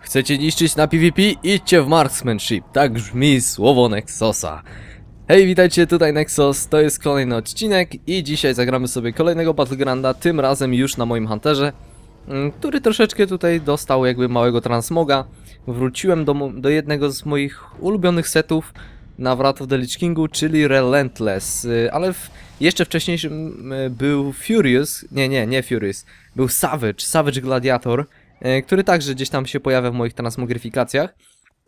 Chcecie niszczyć na PvP? Idźcie w Marksmanship. Tak brzmi słowo Nexosa. Hej, witajcie, tutaj Nexos, to jest kolejny odcinek i dzisiaj zagramy sobie kolejnego Battlegrounda, tym razem już na moim Hunterze, mm, który troszeczkę tutaj dostał jakby małego transmoga. Wróciłem do, do jednego z moich ulubionych setów na Wrath of the Lich Kingu, czyli Relentless, y, ale w, jeszcze wcześniejszym y, był Furious, nie, nie, nie Furious, był Savage, Savage Gladiator, y, który także gdzieś tam się pojawia w moich transmogryfikacjach.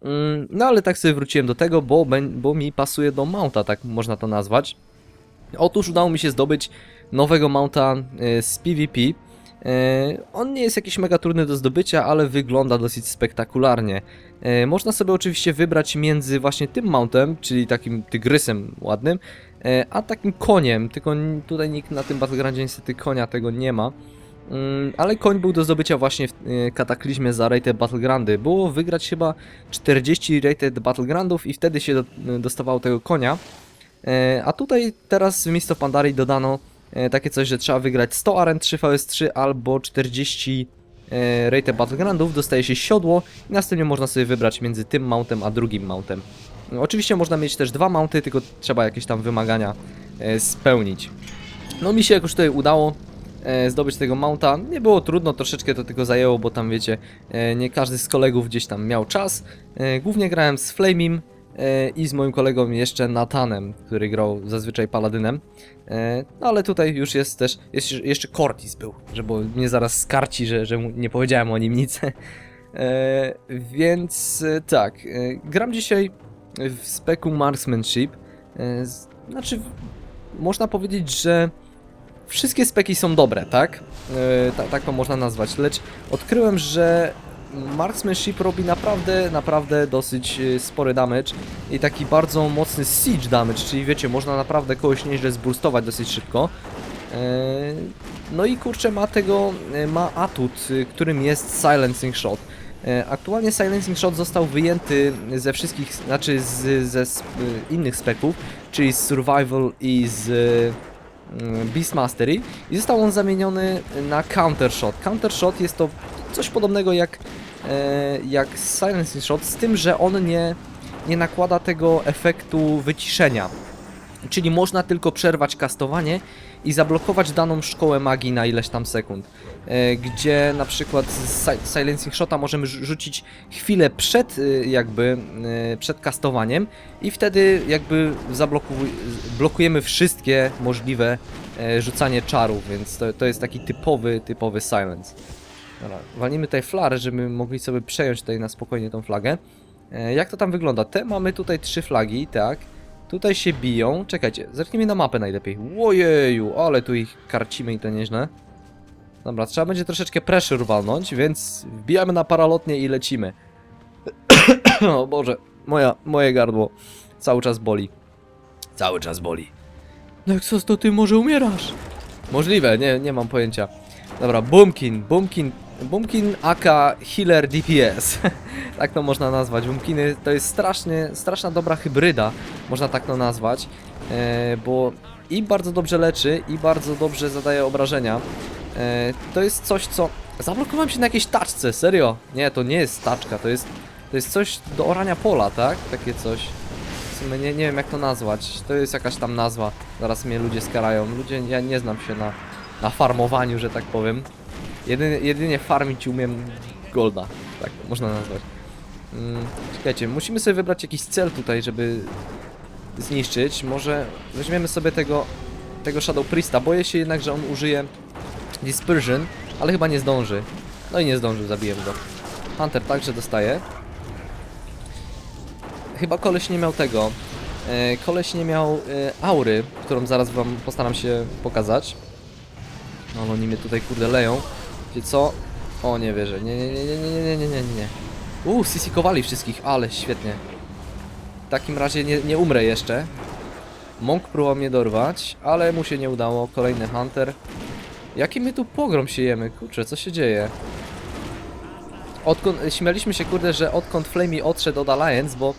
Mm, No ale tak sobie wróciłem do tego, bo, bo mi pasuje do mounta, tak można to nazwać. Otóż udało mi się zdobyć nowego mounta z PvP. E, On nie jest jakiś mega trudny do zdobycia, ale wygląda dosyć spektakularnie. E, Można sobie oczywiście wybrać między właśnie tym mountem, czyli takim tygrysem ładnym, e, a takim koniem, tylko tutaj nikt na tym Battlegroundzie niestety konia tego nie ma. Mm, Ale koń był do zdobycia właśnie w kataklizmie za Rated Battlegroundy. Było wygrać chyba 40 Rated Battlegroundów i wtedy się do, dostawało tego konia. A tutaj teraz w of Pandarii dodano takie coś, że trzeba wygrać 100 aren 3 vs3 albo 40 e, Rated Battlegroundów, dostaje się siodło i następnie można sobie wybrać między tym mountem a drugim mountem. No, Oczywiście można mieć też dwa mounty, tylko trzeba jakieś tam wymagania e, spełnić. No mi się jakoś tutaj udało e, zdobyć tego mounta. Nie było trudno, troszeczkę to tylko zajęło, bo tam wiecie, e, nie każdy z kolegów gdzieś tam miał czas. E, Głównie grałem z Flamim e, i z moim kolegą jeszcze Natanem, który grał zazwyczaj Paladynem. E, No ale tutaj już jest też, jeszcze Cortis był, żeby mnie zaraz skarci, że, że nie powiedziałem o nim nic. E, Więc e, tak, e, gram dzisiaj w speku Marksmanship. E, Znaczy, można powiedzieć, że wszystkie speki są dobre, tak? E, ta, tak to można nazwać, lecz odkryłem, że Marksmanship robi naprawdę, naprawdę dosyć e, spory damage i taki bardzo mocny siege damage, czyli wiecie, można naprawdę kogoś nieźle zburstować dosyć szybko. E, No i kurczę, ma tego, e, ma atut, e, którym jest Silencing Shot. E, Aktualnie Silencing Shot został wyjęty ze wszystkich, znaczy z, ze sp- innych speków, czyli z Survival i z mm, Beast Mastery i został on zamieniony na Counter Shot. Counter Shot jest to coś podobnego jak, e, jak Silencing Shot, z tym, że on nie, nie nakłada tego efektu wyciszenia. Czyli można tylko przerwać kastowanie i zablokować daną szkołę magii na ileś tam sekund. E, Gdzie na przykład z si- Silencing Shota możemy rzu- rzucić chwilę przed y, jakby y, przed kastowaniem i wtedy jakby blokujemy wszystkie możliwe e, rzucanie czarów, więc to, to jest taki typowy, typowy silence. Dobra, walnijmy tutaj flarę, żeby mogli sobie przejąć tutaj na spokojnie tą flagę. E, Jak to tam wygląda? Te mamy tutaj trzy flagi, tak. Tutaj się biją. Czekajcie, zerknijmy na mapę najlepiej. Łojeju, ale tu ich karcimy i to nieźle. Dobra, trzeba będzie troszeczkę pressure walnąć, więc wbijamy na paralotnie i lecimy. o Boże, moja, moje gardło cały czas boli. Cały czas boli. Nexus, to ty może umierasz? Możliwe, nie, nie mam pojęcia. Dobra, Boomkin, Boomkin, Boomkin aka Healer DPS. tak to można nazwać. Boomkiny to jest strasznie, straszna dobra hybryda, można tak to nazwać, e, bo i bardzo dobrze leczy, i bardzo dobrze zadaje obrażenia. E, to jest coś, co... Zablokowałem się na jakiejś taczce, serio. Nie, to nie jest taczka, to jest, to jest coś do orania pola, tak? Takie coś. W sumie nie, nie wiem jak to nazwać. To jest jakaś tam nazwa. Zaraz mnie ludzie skarają. Ludzie, ja nie znam się na, na farmowaniu, że tak powiem. Jedynie, jedynie farmić umiem golda. Tak można nazwać. Mm, czekajcie, musimy sobie wybrać jakiś cel tutaj, żeby zniszczyć. Może weźmiemy sobie tego, tego Shadow Priesta. Boję się jednak, że on użyje Dispersion, ale chyba nie zdąży. No i nie zdążył, zabiłem go. Hunter także dostaje. Chyba koleś nie miał tego. E, koleś nie miał e, aury, którą zaraz wam postaram się pokazać. No oni mnie tutaj kurde leją. Co? O, nie wierzę. Nie, nie, nie, nie, nie, nie, nie, nie, nie. Uuu, sisikowali wszystkich, ale świetnie. W takim razie nie, nie umrę jeszcze. Monk próbował mnie dorwać, ale mu się nie udało. Kolejny Hunter. Jaki my tu pogrom siejemy? Kurczę, co się dzieje? Odkąd, śmialiśmy się, kurde, że odkąd Flamey odszedł od Alliance, bo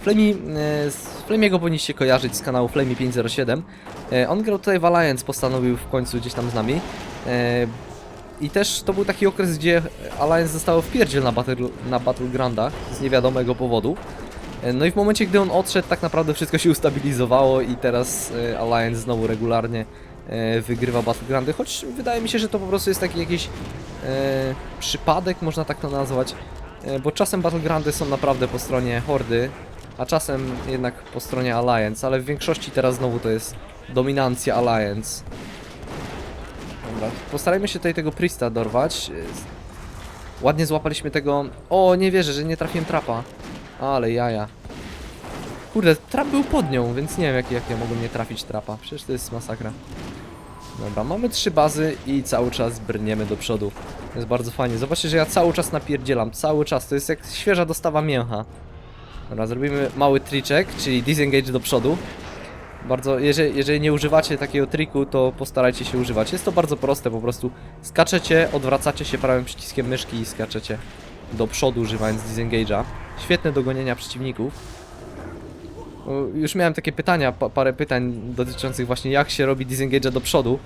Flamey, e, z Flamiego powinniście kojarzyć z kanału Flamey 507. E, on grał tutaj w Alliance, postanowił w końcu gdzieś tam z nami. E, I też to był taki okres, gdzie Alliance zostało wpierdziel na, battle, na Battlegroundach z niewiadomego powodu. No i w momencie, gdy on odszedł, tak naprawdę wszystko się ustabilizowało i teraz e, Alliance znowu regularnie e, wygrywa Battlegroundy, choć wydaje mi się, że to po prostu jest taki jakiś e, przypadek, można tak to nazwać, e, bo czasem Battlegroundy są naprawdę po stronie Hordy, a czasem jednak po stronie Alliance, ale w większości teraz znowu to jest dominancja Alliance. Dobra, postarajmy się tutaj tego Priesta dorwać. Ładnie złapaliśmy tego... O, nie wierzę, że nie trafiłem trapa. Ale jaja. Kurde, trap był pod nią, więc nie wiem jak, jak ja mogłem nie trafić trapa. Przecież to jest masakra. Dobra, mamy trzy bazy i cały czas brniemy do przodu. To jest bardzo fajnie. Zobaczcie, że ja cały czas napierdzielam. Cały czas. To jest jak świeża dostawa mięcha. Dobra, zrobimy mały triczek, czyli disengage do przodu. Bardzo, jeżeli, jeżeli nie używacie takiego triku, to postarajcie się używać. Jest to bardzo proste, po prostu skaczecie, odwracacie się prawym przyciskiem myszki i skaczecie do przodu używając disengage'a. Świetne do gonienia przeciwników. Już miałem takie pytania, pa, parę pytań dotyczących właśnie jak się robi disengage'a do przodu.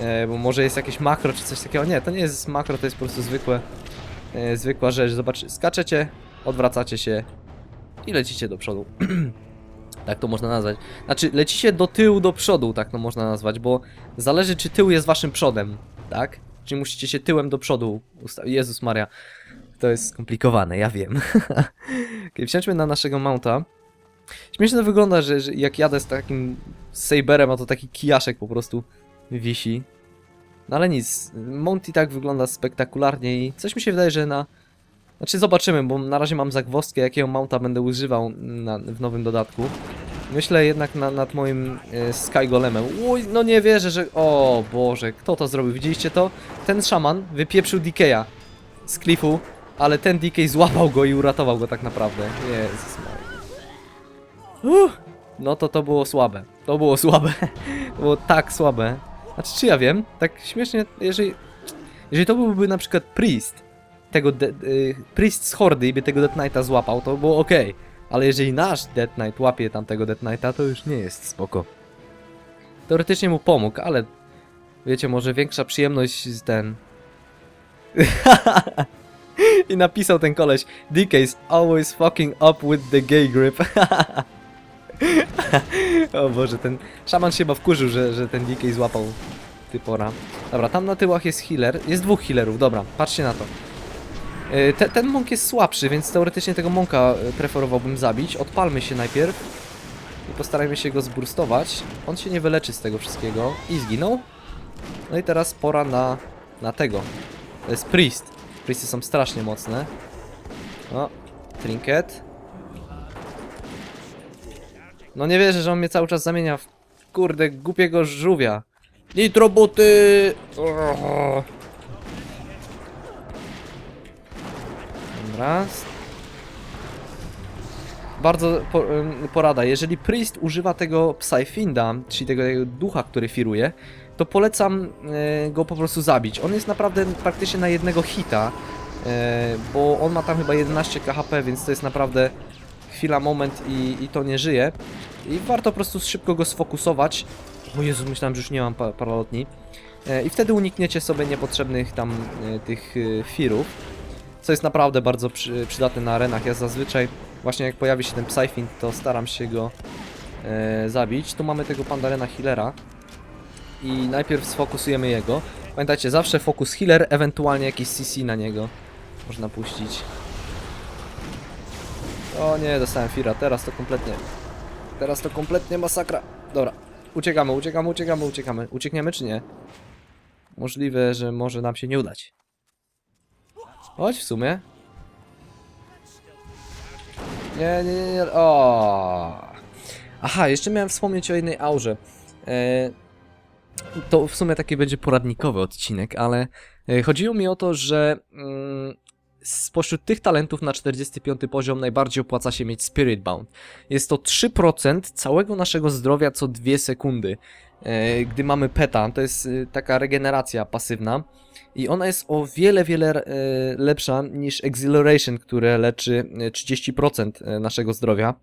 E, bo może jest jakieś makro czy coś takiego. Nie, to nie jest makro, to jest po prostu zwykłe, e, zwykła rzecz. Zobacz, skaczecie, odwracacie się i lecicie do przodu. tak to można nazwać. Znaczy, lecicie do tyłu, do przodu, tak to można nazwać, bo zależy czy tył jest waszym przodem, tak? Czyli musicie się tyłem do przodu ustawić. Jezus Maria, to jest skomplikowane, ja wiem. okay, wsiądźmy na naszego mounta. Śmiesznie to wygląda, że, że jak jadę z takim Saberem, a to taki kijaszek po prostu wisi. No ale nic, mount i tak wygląda spektakularnie i coś mi się wydaje, że na... Znaczy zobaczymy, bo na razie mam zagwozdkę, jakiego mounta będę używał na, w nowym dodatku. Myślę jednak na, nad moim e, Sky Golemem. Uj, no nie wierzę, że... O Boże, kto to zrobił? Widzieliście to? Ten szaman wypieprzył DK'a z klifu, ale ten DK złapał go i uratował go tak naprawdę. Jezus no to to było słabe. To było słabe. to było tak słabe. Znaczy, czy ja wiem? Tak śmiesznie, jeżeli... Jeżeli to byłby na przykład Priest, tego de, y, Priest z Hordy by tego Death Knighta złapał, to było ok. Ale jeżeli nasz Death Knight łapie tamtego Death Knighta, to już nie jest spoko. Teoretycznie mu pomógł, ale wiecie, może większa przyjemność z ten... I napisał ten koleś DK's always fucking up with the gay grip. o Boże, ten szaman się chyba wkurzył, że, że ten DK złapał typora. Dobra, tam na tyłach jest healer. Jest dwóch healerów, dobra, patrzcie na to. Yy, Te, ten monk jest słabszy, więc teoretycznie tego monka y, preferowałbym zabić. Odpalmy się najpierw i postarajmy się go zburstować. On się nie wyleczy z tego wszystkiego i zginął. No i teraz pora na, na tego. To jest priest. Priesty są strasznie mocne. O, trinket. No nie wierzę, że on mnie cały czas zamienia w kurde głupiego żółwia. Nitrobuty! Urgh. Dobra. Bardzo po, porada. Jeżeli Priest używa tego Psyfinda, czyli tego, ducha, który firuje, to polecam e, go po prostu zabić. On jest naprawdę praktycznie na jednego hita, e, bo on ma tam chyba 11 KHP, więc to jest naprawdę chwila, moment i, i to nie żyje. I warto po prostu szybko go sfokusować. O Jezu, myślałem, że już nie mam pa paralotni. E, I wtedy unikniecie sobie niepotrzebnych tam tych firów. Co jest naprawdę bardzo przy, przydatne na arenach. Ja zazwyczaj, właśnie jak pojawi się ten Psyfint, to staram się go e, zabić. Tu mamy tego Pandarena Healera. I najpierw sfokusujemy jego. Pamiętajcie, zawsze fokus healer, ewentualnie jakiś CC na niego można puścić. O nie, dostałem Fira, teraz to kompletnie. Teraz to kompletnie masakra. Dobra, uciekamy, uciekamy, uciekamy, uciekamy. Uciekniemy czy nie? Możliwe, że może nam się nie udać. Chodź w sumie. Nie, nie, nie, nie. O. Aha, jeszcze miałem wspomnieć o jednej aurze. E, to w sumie taki będzie poradnikowy odcinek, ale e, chodziło mi o to, że mm, spośród tych talentów na 45 poziom najbardziej opłaca się mieć Spirit Bound. Jest to 3% całego naszego zdrowia co 2 sekundy. E, Gdy mamy peta, to jest e, taka regeneracja pasywna i ona jest o wiele, wiele e, lepsza niż Exhilaration, które leczy e, 30% naszego zdrowia.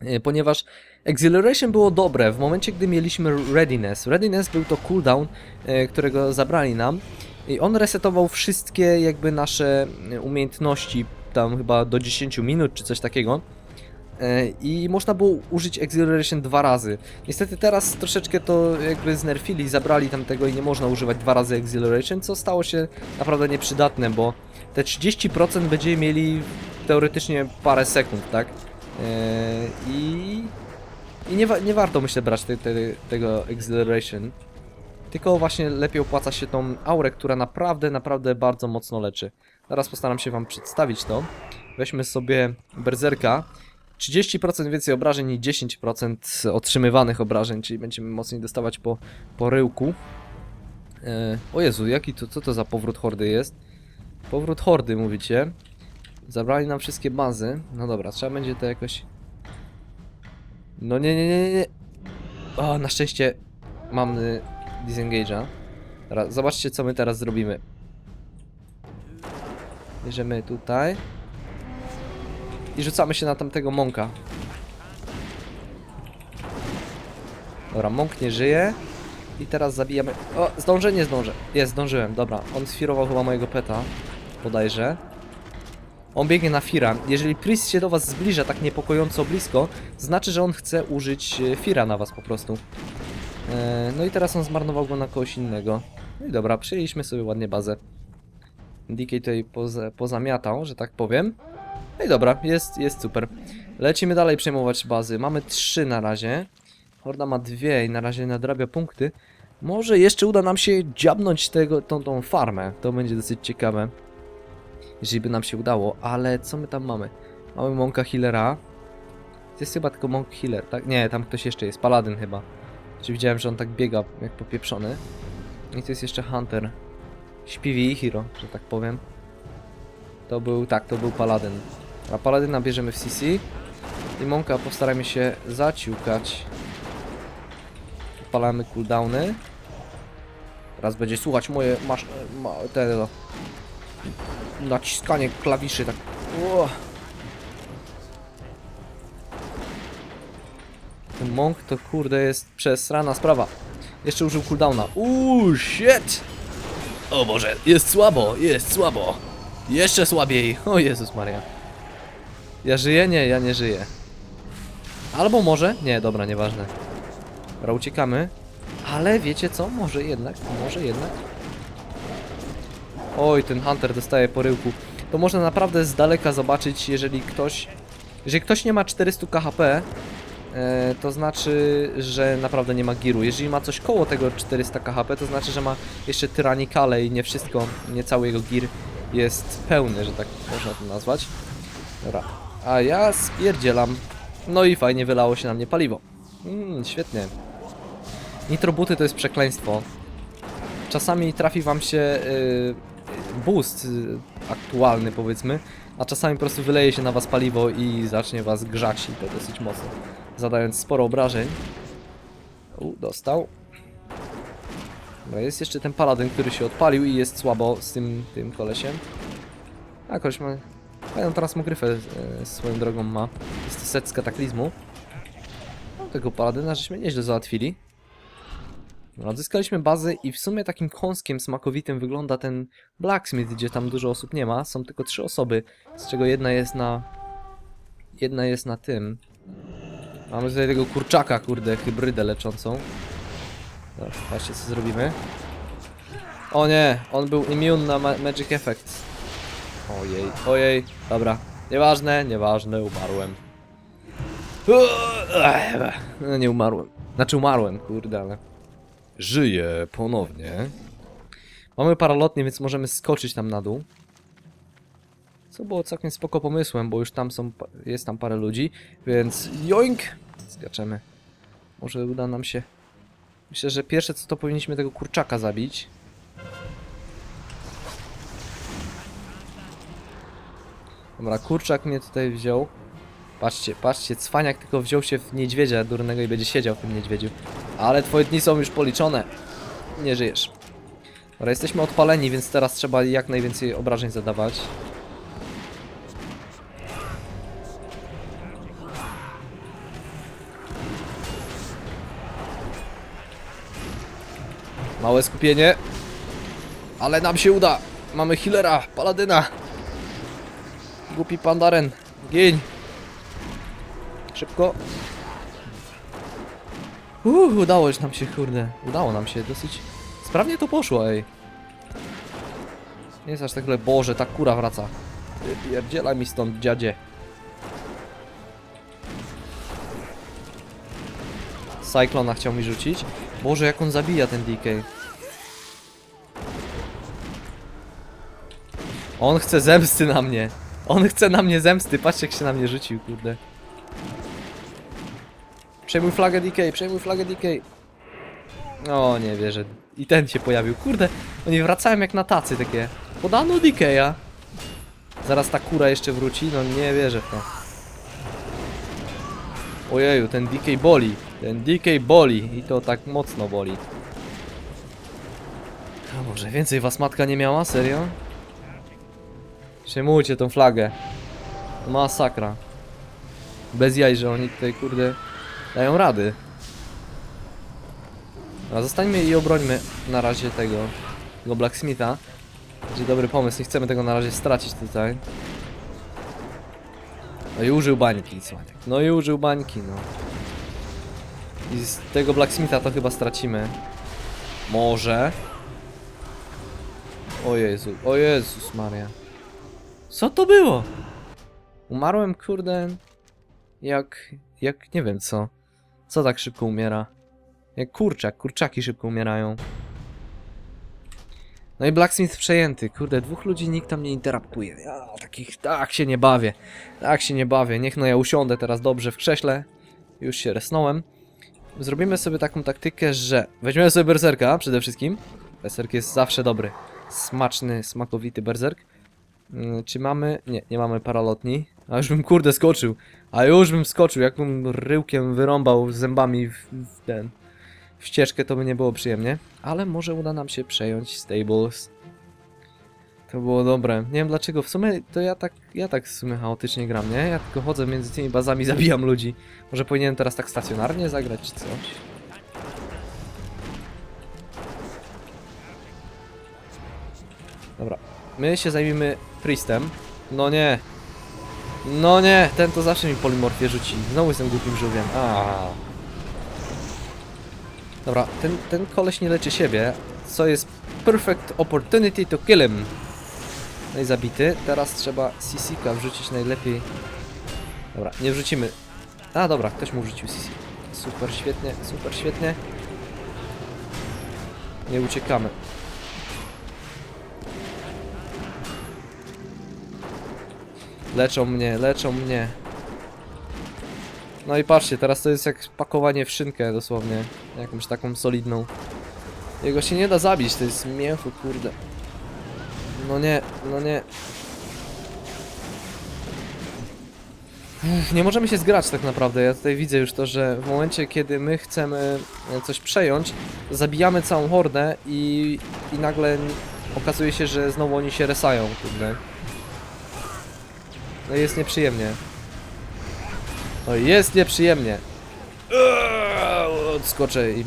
e, ponieważ Exhilaration było dobre w momencie, gdy mieliśmy Readiness. Readiness był to cooldown, e, którego zabrali nam i on resetował wszystkie jakby nasze e, umiejętności, tam chyba do 10 minut czy coś takiego. E, I można było użyć Exhilaration dwa razy. Niestety teraz troszeczkę to jakby znerfili, zabrali tam tego i nie można używać dwa razy Exhilaration, co stało się naprawdę nieprzydatne, bo te 30% będziemy mieli teoretycznie parę sekund, tak? Eee, I, i nie, nie warto myślę brać te, te, tego Exhilaration. Tylko właśnie lepiej opłaca się tą aurę, która naprawdę, naprawdę bardzo mocno leczy. Zaraz postaram się wam przedstawić to. Weźmy sobie Berserka. 30% więcej obrażeń i 10% otrzymywanych obrażeń, czyli będziemy mocniej dostawać po, po ryłku. E, o Jezu, jaki to, co to za powrót hordy jest? Powrót hordy, mówicie? Zabrali nam wszystkie bazy. No dobra, trzeba będzie to jakoś... No nie, nie, nie, nie. O, na szczęście mamy disengage'a. Teraz, zobaczcie, co my teraz zrobimy. Bierzemy tutaj. I rzucamy się na tamtego mąka. Dobra, mąk nie żyje. I teraz zabijamy... O, zdążę? Nie zdążę. Jest, zdążyłem, dobra. On sfirował chyba mojego peta. Bodajże. On biegnie na Fira. Jeżeli Priest się do was zbliża tak niepokojąco blisko, znaczy, że on chce użyć e, Fira na was po prostu. E, no i teraz on zmarnował go na kogoś innego. No i dobra, przyjęliśmy sobie ładnie bazę. DK tutaj poza, pozamiatał, że tak powiem. No i dobra, jest, jest super. Lecimy dalej przejmować bazy. Mamy trzy na razie. Horda ma dwie i na razie nadrabia punkty. Może jeszcze uda nam się dziabnąć tego, tą, tą farmę. To będzie dosyć ciekawe. Jeżeli by nam się udało, ale co my tam mamy? Mamy Monka Healera. To jest chyba tylko Monk Healer, tak? Nie, tam ktoś jeszcze jest, Paladyn chyba. Czy widziałem, że on tak biega jak popieprzony. I to jest jeszcze Hunter. Śpiwi Hero, że tak powiem. To był, tak, to był Paladyn. A Paladyna bierzemy w CC. I postaramy się zaciukać. Odpalamy cooldowny. Teraz będzie słuchać moje masz, ma, te, no, naciskanie klawiszy tak. O. Ten Monk to kurde jest przesrana sprawa. Jeszcze użył cooldowna. Uuu, shit! O Boże, jest słabo, jest słabo. Jeszcze słabiej. O Jezus Maria. Ja żyję? Nie, ja nie żyję. Albo może? Nie, dobra, nieważne. Dobra, uciekamy. Ale wiecie co? Może jednak, może jednak. Oj, ten Hunter dostaje po ryłku. To można naprawdę z daleka zobaczyć, jeżeli ktoś... Jeżeli ktoś nie ma 400 KHP, e, to znaczy, że naprawdę nie ma giru. Jeżeli ma coś koło tego 400 KHP, to znaczy, że ma jeszcze tyranikale i nie wszystko, nie cały jego gir jest pełny, że tak można to nazwać. Dobra. A ja spierdzielam. No i fajnie wylało się na mnie paliwo. Mm, świetnie. Nitrobuty to jest przekleństwo. Czasami trafi wam się y, boost y, aktualny powiedzmy, a czasami po prostu wyleje się na was paliwo i zacznie was grzać i to dosyć mocno, zadając sporo obrażeń. U, dostał. Dobra, jest jeszcze ten paladyn, który się odpalił i jest słabo z tym, tym kolesiem. A koleś ma... Fajną transmogryfę e, swoją drogą ma. Jest to set z kataklizmu. No, tego paladyna żeśmy nieźle załatwili. Odzyskaliśmy bazę i w sumie takim kąskiem smakowitym wygląda ten Blacksmith, gdzie tam dużo osób nie ma. Są tylko trzy osoby, z czego jedna jest na... Jedna jest na tym. Mamy tutaj tego kurczaka, kurde, hybrydę leczącą. Dobra, patrzcie co zrobimy. O nie, on był immune na ma Magic Effect. Ojej, ojej, dobra. Nieważne, nieważne, umarłem. No nie umarłem. Znaczy umarłem, kurde, ale... Żyję ponownie. Mamy paralotnie, więc możemy skoczyć tam na dół. Co było całkiem spoko pomysłem, bo już tam są, jest tam parę ludzi, więc joink! Skaczemy. Może uda nam się... Myślę, że pierwsze co to powinniśmy tego kurczaka zabić. Dobra, kurczak mnie tutaj wziął. Patrzcie, patrzcie, cwaniak tylko wziął się w niedźwiedzia durnego i będzie siedział w tym niedźwiedziu. Ale twoje dni są już policzone. Nie żyjesz. Dobra, jesteśmy odpaleni, więc teraz trzeba jak najwięcej obrażeń zadawać. Małe skupienie. Ale nam się uda. Mamy healera, paladyna. Głupi pandaren. Gień. Szybko. Uuu, udało nam się, kurde. Udało nam się, dosyć sprawnie to poszło, ej. Nie jest aż tak źle. Boże, ta kura wraca. Pierdziela mi stąd, dziadzie. Cyclona chciał mi rzucić. Boże, jak on zabija ten DK. On chce zemsty na mnie. On chce na mnie zemsty. Patrzcie, jak się na mnie rzucił, kurde. Przejmuj flagę DK, przejmuj flagę DK. O, nie wierzę. I ten się pojawił. Kurde, oni wracają jak na tacy takie. Podano DK'a. Zaraz ta kura jeszcze wróci. No nie wierzę w to. Ojeju, ten DK boli. Ten DK boli. I to tak mocno boli. A może więcej was matka nie miała? Serio? Przejmujcie tą flagę. Masakra. Bez jaj, że oni tutaj kurde dają rady. A zostańmy i obrońmy na razie tego, tego Blacksmitha. Będzie dobry pomysł, nie chcemy tego na razie stracić tutaj. No i użył bańki. No i użył bańki, no. I z tego Blacksmitha to chyba stracimy. Może. O Jezu, o Jezus Maria. Co to było? Umarłem, kurde, jak, jak nie wiem co. Co tak szybko umiera? Jak kurczak, kurczaki szybko umierają. No i Blacksmith przejęty, kurde, dwóch ludzi nikt tam nie interaptuje. Ja takich, tak się nie bawię, tak się nie bawię. Niech no ja usiądę teraz dobrze w krześle. Już się resnąłem. Zrobimy sobie taką taktykę, że weźmiemy sobie berserka przede wszystkim. Berserk jest zawsze dobry. Smaczny, smakowity berserk. Mm, Czy mamy... Nie, nie mamy paralotni. A już bym kurde skoczył. A już bym skoczył, jakbym ryłkiem wyrąbał zębami w, w ten... W ścieżkę to by nie było przyjemnie. Ale może uda nam się przejąć stables. To było dobre. Nie wiem dlaczego. W sumie to ja tak, ja tak w sumie chaotycznie gram, nie? Ja tylko chodzę między tymi bazami, zabijam ludzi. Może powinienem teraz tak stacjonarnie zagrać czy coś? Dobra. My się zajmiemy Priestem. No nie. No nie, ten to zawsze mi polimorfię rzuci. Znowu jestem głupim żółwiem. A. Dobra, ten, ten koleś nie leczy siebie, co jest perfect opportunity to kill him. No i zabity. Teraz trzeba CC-ka wrzucić najlepiej. Dobra, nie wrzucimy. A dobra, ktoś mu wrzucił CC. Super, świetnie, super, świetnie. Nie uciekamy. Leczą mnie, leczą mnie. No i patrzcie, teraz to jest jak pakowanie w szynkę dosłownie. Jakąś taką solidną. Jego się nie da zabić, to jest mięcho, kurde. No nie, no nie. Nie możemy się zgrać tak naprawdę. Ja tutaj widzę już to, że w momencie, kiedy my chcemy e, coś przejąć, zabijamy całą hordę i, i nagle okazuje się, że znowu oni się resają, kurde. No jest nieprzyjemnie. No jest nieprzyjemnie. Odskoczę i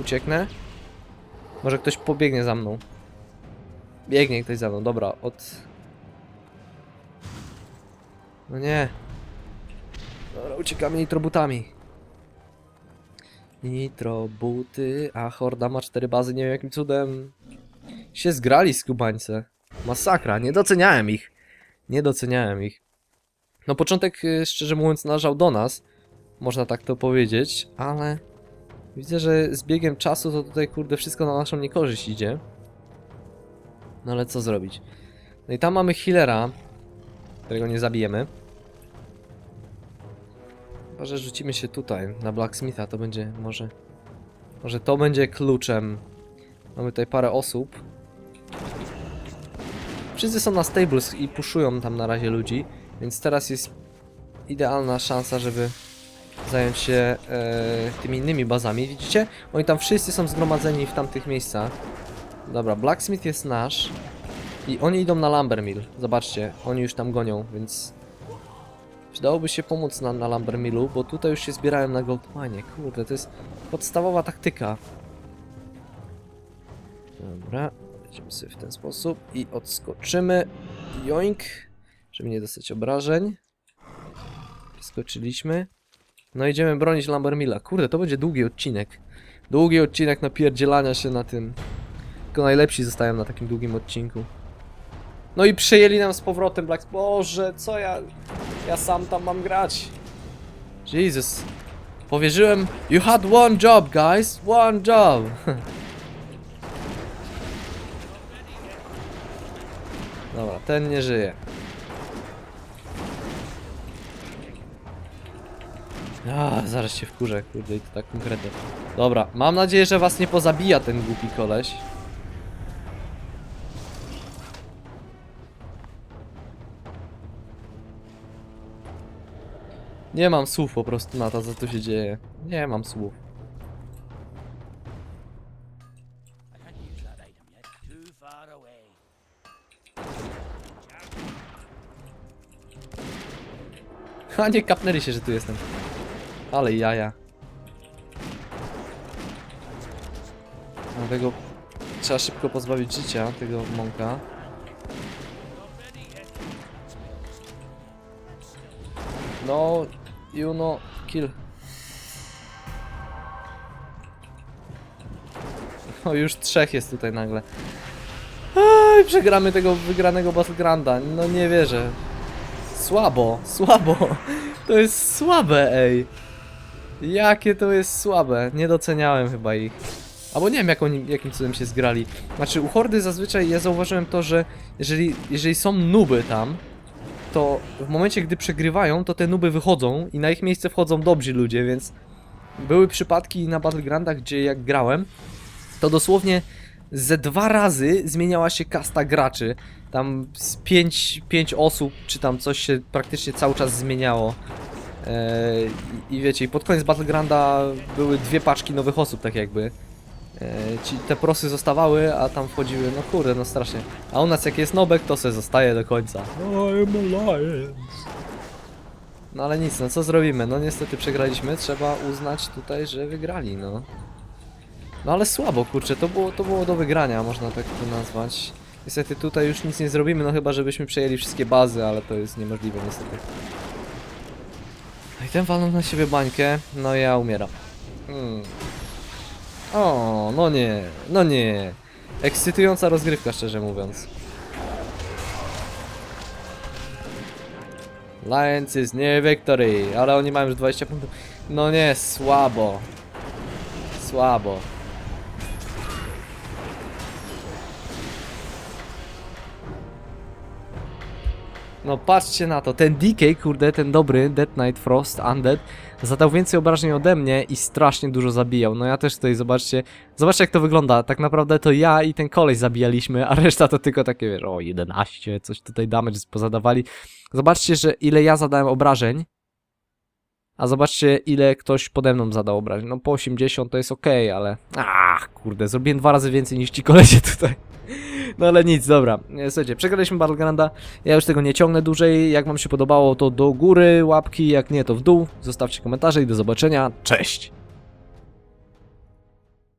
ucieknę. Może ktoś pobiegnie za mną. Biegnie ktoś za mną, dobra, od... No nie. Dobra, uciekamy nitrobutami. Nitrobuty, a horda ma cztery bazy, nie wiem jakim cudem. Się zgrali skubańce. Masakra, nie doceniałem ich. Nie doceniałem ich. No początek, y, szczerze mówiąc, należał do nas. Można tak to powiedzieć, ale... Widzę, że z biegiem czasu to tutaj, kurde, wszystko na naszą niekorzyść idzie. No ale co zrobić? No i tam mamy healera, którego nie zabijemy. Chyba, że rzucimy się tutaj, na Blacksmitha, to będzie może... Może to będzie kluczem. Mamy tutaj parę osób. Wszyscy są na stables i puszują tam na razie ludzi, więc teraz jest idealna szansa, żeby zająć się e, tymi innymi bazami. Widzicie? Oni tam wszyscy są zgromadzeni w tamtych miejscach. Dobra, Blacksmith jest nasz. I oni idą na Lumbermill. Zobaczcie, oni już tam gonią, więc... Przydałoby się pomóc nam na Lumbermillu, bo tutaj już się zbierałem na Goldmine. Kurde, to jest podstawowa taktyka. Dobra, będziemy sobie w ten sposób i odskoczymy. Joink, żeby nie dostać obrażeń. Skoczyliśmy. No idziemy bronić Lambermilla. Kurde, to będzie długi odcinek. Długi odcinek napierdzielania się na tym. Tylko najlepsi zostają na takim długim odcinku. No i przejęli nam z powrotem Black... Boże, co ja... Ja sam tam mam grać. Jesus. Powierzyłem... You had one job, guys. One job. Dobra, ten nie żyje. A, zaraz się wkurzę, kurde, i to tak konkretnie. Dobra, mam nadzieję, że was nie pozabija ten głupi koleś. Nie mam słów po prostu na to, co tu się dzieje. Nie mam słów. A nie kapnęli się, że tu jestem. Ale jaja. No tego trzeba szybko pozbawić życia, tego mąka. No, you know, kill. O, już trzech jest tutaj nagle. Aj, przegramy tego wygranego Battlegranda. No nie wierzę. Słabo, słabo. To jest słabe, ej. Jakie to jest słabe. Nie doceniałem chyba ich. Albo nie wiem, jak oni, jakim cudem się zgrali. Znaczy, u Hordy zazwyczaj ja zauważyłem to, że jeżeli, jeżeli są nuby tam, to w momencie, gdy przegrywają, to te nuby wychodzą i na ich miejsce wchodzą dobrzy ludzie, więc były przypadki na Battlegroundach, gdzie jak grałem, to dosłownie ze dwa razy zmieniała się kasta graczy. Tam z pięć, pięć osób, czy tam coś się praktycznie cały czas zmieniało. Eee, i, I wiecie, i pod koniec Battlegrounda były dwie paczki nowych osób, tak jakby. Eee, ci, te prosy zostawały, a tam wchodziły, no kurde, no strasznie. A u nas jak jest nobek, to se zostaje do końca. No ale nic, no co zrobimy? No niestety przegraliśmy, trzeba uznać tutaj, że wygrali, no. No ale słabo, kurczę, to było, to było do wygrania, można tak to nazwać. Niestety tutaj już nic nie zrobimy, no chyba żebyśmy przejęli wszystkie bazy, ale to jest niemożliwe niestety. No i ten walnął na siebie bańkę, no ja umieram. Hmm. O, no nie, no nie. Ekscytująca rozgrywka, szczerze mówiąc. Lions is near victory, ale oni mają już 20 punktów. No nie, słabo. Słabo. No patrzcie na to, ten DK, kurde, ten dobry Dead Knight Frost Undead zadał więcej obrażeń ode mnie i strasznie dużo zabijał. No ja też tutaj, zobaczcie, zobaczcie jak to wygląda. Tak naprawdę to ja i ten koleś zabijaliśmy, a reszta to tylko takie, wiesz, o 11, coś tutaj damage pozadawali. Zobaczcie, że ile ja zadałem obrażeń, a zobaczcie ile ktoś pode mną zadał obrażeń. No po 80 to jest ok, ale... Ach, kurde, zrobiłem dwa razy więcej niż ci kolesie tutaj. No ale nic, dobra. E, Słuchajcie, przegraliśmy Battlegrounda. Ja już tego nie ciągnę dłużej. Jak wam się podobało, to do góry łapki, jak nie, to w dół. Zostawcie komentarze i do zobaczenia. Cześć!